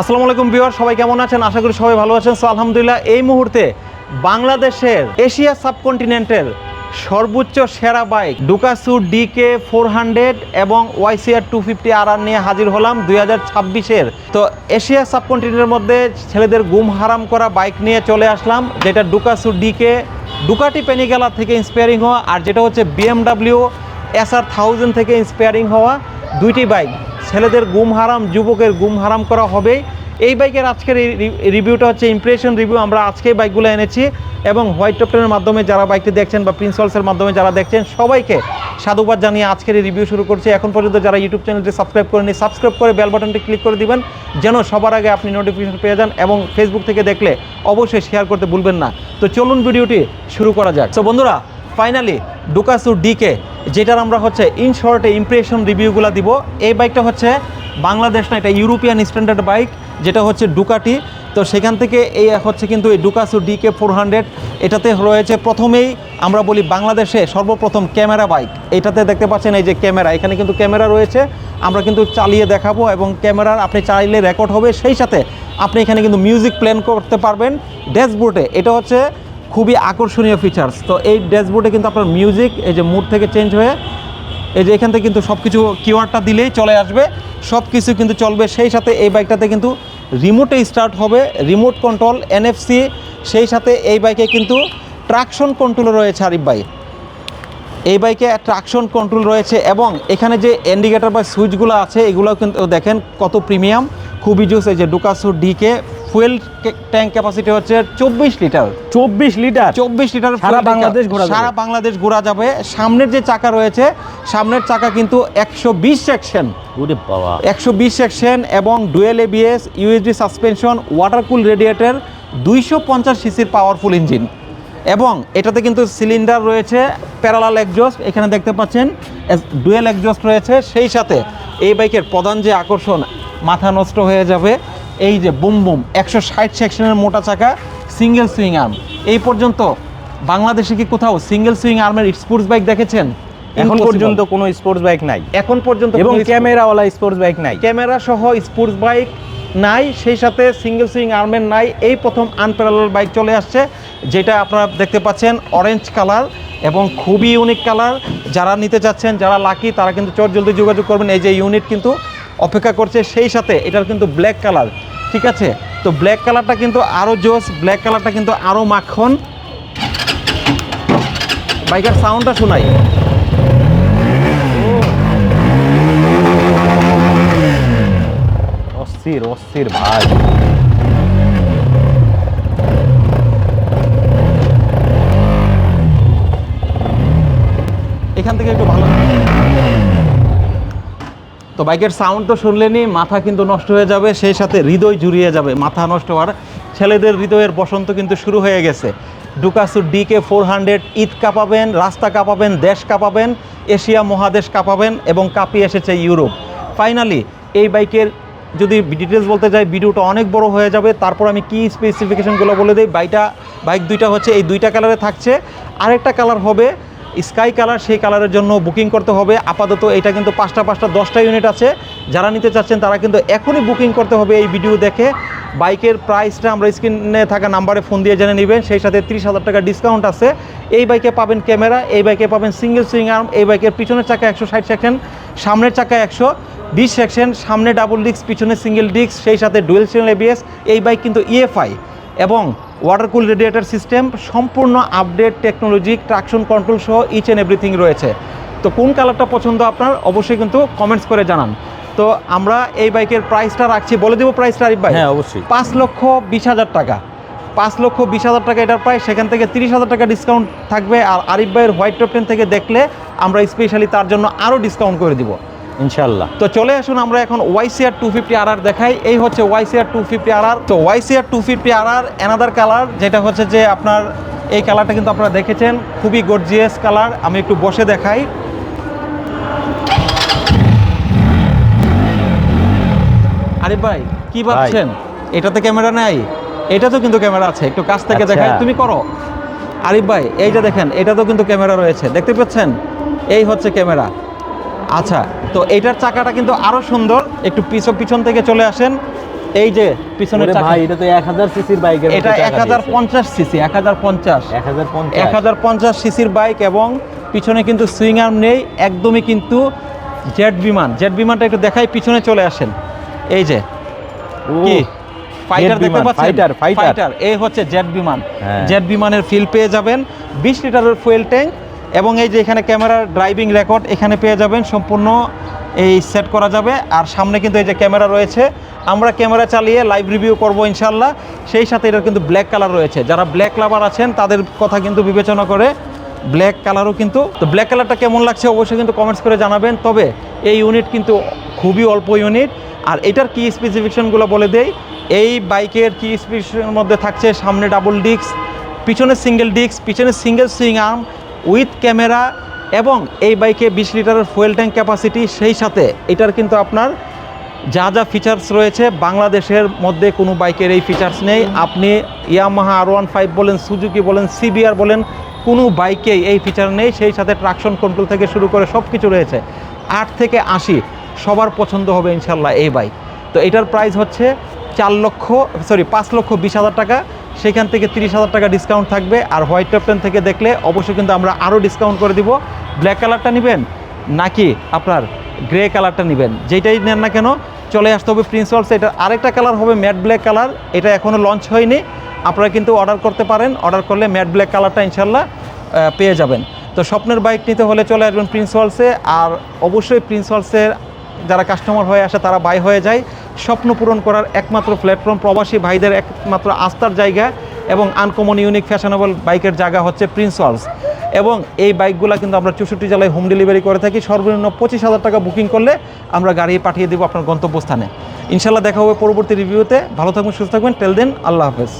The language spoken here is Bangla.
আসসালামু আলাইকুম বিওয়ার সবাই কেমন আছেন? আশা করি সবাই ভালো আছেন। সো, আলহামদুলিল্লাহ, এই মুহূর্তে বাংলাদেশের এশিয়া সাবকন্টিনেন্টের সর্বোচ্চ সেরা বাইক ডুকাসু ডিকে ফোর হান্ড্রেড এবং YCR two fifty R R নিয়ে হাজির হলাম দুই হাজার ছাব্বিশের। তো, এশিয়া সাবকন্টিনেন্টের মধ্যে ছেলেদের গুম হারাম করা বাইক নিয়ে চলে আসলাম, যেটা ডুকাসু ডিকে ডুকাটি পেনিগালা থেকে ইন্সপায়ারিং হওয়া, আর যেটা হচ্ছে বিএমডাব্লিউ এস আর থাউজেন্ড থেকে ইন্সপায়ারিং হওয়া দুইটি বাইক। ছেলেদের গুম হারাম, যুবকের গুম হারাম করা হবেই এই বাইকের আজকের এই রিভিউটা হচ্ছে ইমপ্রেশন রিভিউ আমরা আজকে বাইকগুলো এনেছি এবং হোয়াইট টপটেনের মাধ্যমে যারা বাইকটি দেখছেন বা প্রিন্সলসের মাধ্যমে যারা দেখছেন, সবাইকে সাধুবাদ জানিয়ে আজকের এই রিভিউ শুরু করছি। এখন পর্যন্ত যারা ইউটিউব চ্যানেলটি সাবস্ক্রাইব করেনি সাবস্ক্রাইব করে বেল বাটনটি ক্লিক করে দিবেন, যেন সবার আগে আপনি নোটিফিকেশন পেয়ে যান এবং ফেসবুক থেকে দেখলে অবশ্যই শেয়ার করতে ভুলবেন না। তো চলুন ভিডিওটি শুরু করা যাক। তো বন্ধুরা ফাইনালি ডুকাসু ডিকে যেটার আমরা হচ্ছে ইন শর্টে ইমপ্রেশন রিভিউগুলো দিব। এই বাইকটা হচ্ছে বাংলাদেশ না, এটা ইউরোপিয়ান স্ট্যান্ডার্ড বাইক যেটা হচ্ছে ডুকাটি তো সেখান থেকে এই হচ্ছে কিন্তু এই ডুকাসু ডিকে ফোর হান্ড্রেড এটাতে রয়েছে প্রথমেই আমরা বলি বাংলাদেশে সর্বপ্রথম ক্যামেরা বাইক এটাতে দেখতে পাচ্ছেন এই যে ক্যামেরা, এখানে কিন্তু ক্যামেরা রয়েছে। আমরা কিন্তু চালিয়ে দেখাবো এবং ক্যামেরার আপনি চাইলে রেকর্ড হবে। সেই সাথে আপনি এখানে কিন্তু মিউজিক প্ল্যান করতে পারবেন। ড্যাশবোর্ডে এটা হচ্ছে খুবই আকর্ষণীয় ফিচার্স তো এই ড্যাশবোর্ডে কিন্তু আপনার মিউজিক এই যে মুড থেকে চেঞ্জ হয়ে, এই যে এখান থেকে কিন্তু সব কিছু কিওয়ার্ডটা দিলেই চলে আসবে। সব কিছু কিন্তু চলবে। সেই সাথে এই বাইকটাতে কিন্তু রিমোটে স্টার্ট হবে। রিমোট কন্ট্রোল এনএফসি সেই সাথে এই বাইকে কিন্তু ট্রাকশন কন্ট্রোল রয়েছে আরিফ ভাই। এই বাইকে ট্রাকশন কন্ট্রোল রয়েছে এবং এখানে যে ইন্ডিকেটর বা সুইচগুলো আছে এগুলো কিন্তু দেখেন কত প্রিমিয়াম খুবই জুস এই যে ডুকাসু ডিকে ফুয়েল ট্যাঙ্ক ক্যাপাসিটি হচ্ছে চব্বিশ লিটার। চব্বিশ লিটার? চব্বিশ লিটার সারা বাংলাদেশ ঘোরা সারা বাংলাদেশ ঘোরা যাবে। সামনের যে চাকা রয়েছে সামনের চাকা কিন্তু একশো বিশ সেকশন। একশো বিশ সেকশন এবং dual ABS USD suspension water cool radiator দুইশো পঞ্চাশ সিসির পাওয়ারফুল ইঞ্জিন। এবং এটাতে কিন্তু সিলিন্ডার রয়েছে প্যারালাল একজস্ট এখানে দেখতে পাচ্ছেন ডুয়েল একজস্ট রয়েছে। সেই সাথে এই বাইকের প্রধান যে আকর্ষণ মাথা নষ্ট হয়ে যাবে। এই যে বুম বুম একশো ষাট সেকশনের মোটা চাকা সিঙ্গেল সুইং আর্ম এই পর্যন্ত বাংলাদেশে কি কোথাও সিঙ্গেল সুইং আর্মের স্পোর্টস বাইক দেখেছেন? এখন পর্যন্ত কোনো স্পোর্টস বাইক নাই। এখন পর্যন্ত এবং ক্যামেরাওয়ালা স্পোর্টস বাইক নাই। ক্যামেরা সহ স্পোর্টস বাইক নাই সেই সাথে সিঙ্গেল সুইং আর্মের নাই। এই প্রথম আনপ্যারাল বাইক চলে আসছে যেটা আপনারা দেখতে পাচ্ছেন অরেঞ্জ কালার এবং খুবই ইউনিক কালার যারা নিতে চাচ্ছেন যারা লাকি তারা কিন্তু চট জলদি যোগাযোগ করবেন। এই যে ইউনিট কিন্তু অপেক্ষা করছে সেই সাথে এটার কিন্তু ব্ল্যাক কালার ঠিক আছে? তো ব্ল্যাক কালারটা কিন্তু আরও জোস ব্ল্যাক কালারটা কিন্তু আরও মাখন। বাইকের সাউন্ডটা শোনাই। অস্থির অস্থির ভাই। এখান থেকে একটু ভালো। তো বাইকের সাউন্ড তো শুনলেনি মাথা কিন্তু নষ্ট হয়ে যাবে, সেই সাথে হৃদয় জুড়িয়ে যাবে, মাথা নষ্ট হওয়ার। ছেলেদের হৃদয়ের বসন্ত কিন্তু শুরু হয়ে গেছে। ডুকাসু ডিকে ফোর হান্ড্রেড ঈদ কাঁপাবেন, রাস্তা কাঁপাবেন, দেশ কাঁপাবেন, এশিয়া মহাদেশ কাঁপাবেন এবং কাঁপিয়ে এসেছে ইউরোপ। ফাইনালি এই বাইকের যদি ডিটেলস বলতে যাই, ভিডিওটা অনেক বড় হয়ে যাবে। তারপর আমি কি স্পেসিফিকেশনগুলো বলে দিই? বাইকটা বাইক দুইটা হচ্ছে, এই দুইটা কালারে থাকছে। আরেকটা কালার হবে স্কাই কালার, সেই কালারের জন্য বুকিং করতে হবে। আপাতত এটা কিন্তু পাঁচটা পাঁচটা, দশটা ইউনিট আছে। যারা নিতে চাচ্ছেন, তারা কিন্তু এখনই বুকিং করতে হবে এই ভিডিও দেখে। বাইকের প্রাইসটা আমরা স্ক্রিনে থাকা নাম্বারে ফোন দিয়ে জেনে নেবেন। সেই সাথে ত্রিশ হাজার টাকা ডিসকাউন্ট আছে। এই বাইকে পাবেন ক্যামেরা, এই বাইকে পাবেন সিঙ্গেল সুইং আর্ম এই বাইকের পিছনের চাকা একশো ষাট সেকশন সামনের চাকা একশো বিশ সেকশন সামনে ডাবল ডিস্ক পিছনে সিঙ্গেল ডিস্ক সেই সাথে ডুয়েল চ্যানেল এবিএস এই বাইক কিন্তু ইএফআই এবং ওয়াটার কুল রেডিয়েটার সিস্টেম সম্পূর্ণ আপডেট টেকনোলজি ট্রাকশন কন্ট্রোল সহ ইচ অ্যান্ড এভরিথিং রয়েছে। তো কোন কালারটা পছন্দ আপনার? অবশ্যই কিন্তু কমেন্টস করে জানান। তো আমরা এই বাইকের প্রাইসটা রাখছি। বলে দেবো প্রাইসটা আরিফ ভাই। হ্যাঁ অবশ্যই। পাঁচ লক্ষ বিশ হাজার টাকা। পাঁচ লক্ষ বিশ হাজার টাকা এটার প্রাইস সেখান থেকে তিরিশ হাজার টাকা ডিসকাউন্ট থাকবে। আর আরিফ ভাইয়ের হোয়াইট টপ টেন থেকে দেখলে আমরা স্পেশালি তার জন্য আরও ডিসকাউন্ট করে দিব। ইনশাল্লাহ তো চলে আসুন আমরা এখন YCR two fifty R R দেখাই। এই হচ্ছে YCR two fifty R R তো YCR two fifty R R another colour যেটা হচ্ছে যে আপনার এই কালারটা কিন্তু আপনারা দেখেছেন। খুবই গর্জিয়াস কালার আমি একটু বসে দেখাই। আরে ভাই কি ভাবছেন? এটাতে ক্যামেরা নাই। এটা তো কিন্তু ক্যামেরা আছে। একটু কাছ থেকে আচ্ছা। দেখাই। তুমি করো। আরিফ ভাই এইটা দেখেন এটা তো কিন্তু ক্যামেরা রয়েছে। দেখতে পাচ্ছেন? এই হচ্ছে ক্যামেরা। আচ্ছা তো এটার চাকাটা কিন্তু আরও সুন্দর। একটু পিছন পিছন থেকে চলে আসেন। এই যে পিছনের চাকা- ভাই এটা তো এক হাজার সিসির বাইকের এটা এক হাজার পঞ্চাশ সিসি এক হাজার পঞ্চাশ। এক হাজার এক পঞ্চাশ হাজার পঞ্চাশ সিসির বাইক এবং পিছনে কিন্তু সুইং আর্ম নেই একদমই কিন্তু জেট বিমান। জেট বিমানটা একটু দেখাই পিছনে চলে আসেন। এই যে কি? ফাইটার দেখতে পাচ্ছেন? fighter। ফাইটার এই হচ্ছে জেট বিমান। হ্যাঁ। জেট বিমানের ফিল পেয়ে যাবেন। বিশ লিটারের ফুয়েল ট্যাঙ্ক এবং এই যে এখানে ক্যামেরার ড্রাইভিং রেকর্ড, এখানে পেয়ে যাবেন সম্পূর্ণ এই সেট করা যাবে। আর সামনে কিন্তু এই যে ক্যামেরা রয়েছে, আমরা ক্যামেরা চালিয়ে লাইভ রিভিউ করব ইনশাল্লাহ সেই সাথে এটা কিন্তু ব্ল্যাক কালার রয়েছে। যারা ব্ল্যাক লাভার আছেন, তাদের কথা কিন্তু বিবেচনা করে ব্ল্যাক কালারও কিন্তু তো ব্ল্যাক কালারটা কেমন লাগছে অবশ্যই কিন্তু কমেন্টস করে জানাবেন। তবে এই ইউনিট কিন্তু খুবই অল্প ইউনিট আর এটার কি স্পেসিফিকেশনগুলো বলে দেই। এই বাইকের কি স্পেসিফিকেশনের মধ্যে থাকছে সামনে ডাবল ডিস্ক পিছনে সিঙ্গেল ডিস্ক পিছনে single swing arm with camera এবং এই বাইকে বিশ লিটারের ফুয়েল ট্যাঙ্ক ক্যাপাসিটি, সেই সাথে এটার কিন্তু আপনার যা যা ফিচার্স রয়েছে, বাংলাদেশের মধ্যে কোনো বাইকের এই ফিচার্স নেই। আপনি ইয়ামাহা আর ওয়ান ফাইভ বলেন সুজুকি বলেন সিবিআর বলেন, কোনো বাইকেই এই ফিচার নেই। সেই সাথে ট্রাকশন কন্ট্রোল থেকে শুরু করে সব কিছু রয়েছে। আট থেকে আশি, সবার পছন্দ হবে ইনশাল্লাহ এই বাইক। তো এটার প্রাইস হচ্ছে চার লক্ষ সরি পাঁচ লক্ষ বিশ হাজার টাকা। সেখান থেকে তিরিশ হাজার টাকা ডিসকাউন্ট থাকবে। আর হোয়াইট টপটেন থেকে দেখলে অবশ্যই কিন্তু আমরা আরও ডিসকাউন্ট করে দিব। ব্ল্যাক কালারটা নেবেন নাকি আপনার গ্রে কালারটা নেবেন? যেটাই নেন না কেন, চলে আসতে হবে প্রিন্সওয়ালস এটার আরেকটা কালার হবে ম্যাট ব্ল্যাক কালার এটা এখনও লঞ্চ হয়নি। আপনারা কিন্তু অর্ডার করতে পারেন। অর্ডার করলে ম্যাট ব্ল্যাক কালারটা ইনশাল্লাহ পেয়ে যাবেন। তো স্বপ্নের বাইক নিতে হলে চলে আসবেন প্রিন্সওয়ালসে আর অবশ্যই প্রিন্সওয়ালসের যারা কাস্টমার হয়ে আসে, তারা বাই হয়ে যায়। স্বপ্ন পূরণ করার একমাত্র প্ল্যাটফর্ম প্রবাসী ভাইদের একমাত্র আস্থার জায়গা এবং আনকমন ইউনিক ফ্যাশনেবল বাইকের জায়গা হচ্ছে প্রিন্স ওয়ার্লস এবং এই বাইকগুলো কিন্তু আমরা চৌষট্টি জেলায় হোম ডেলিভারি করে থাকি। সর্বনিম্ন পঁচিশ হাজার টাকা বুকিং করলে আমরা গাড়ি পাঠিয়ে দেবো আপনার গন্তব্যস্থানে। ইনশাল্লাহ দেখা হবে পরবর্তী রিভিউতে ভালো থাকবেন সুস্থ থাকবেন টেল দেন আল্লাহ হাফেজ।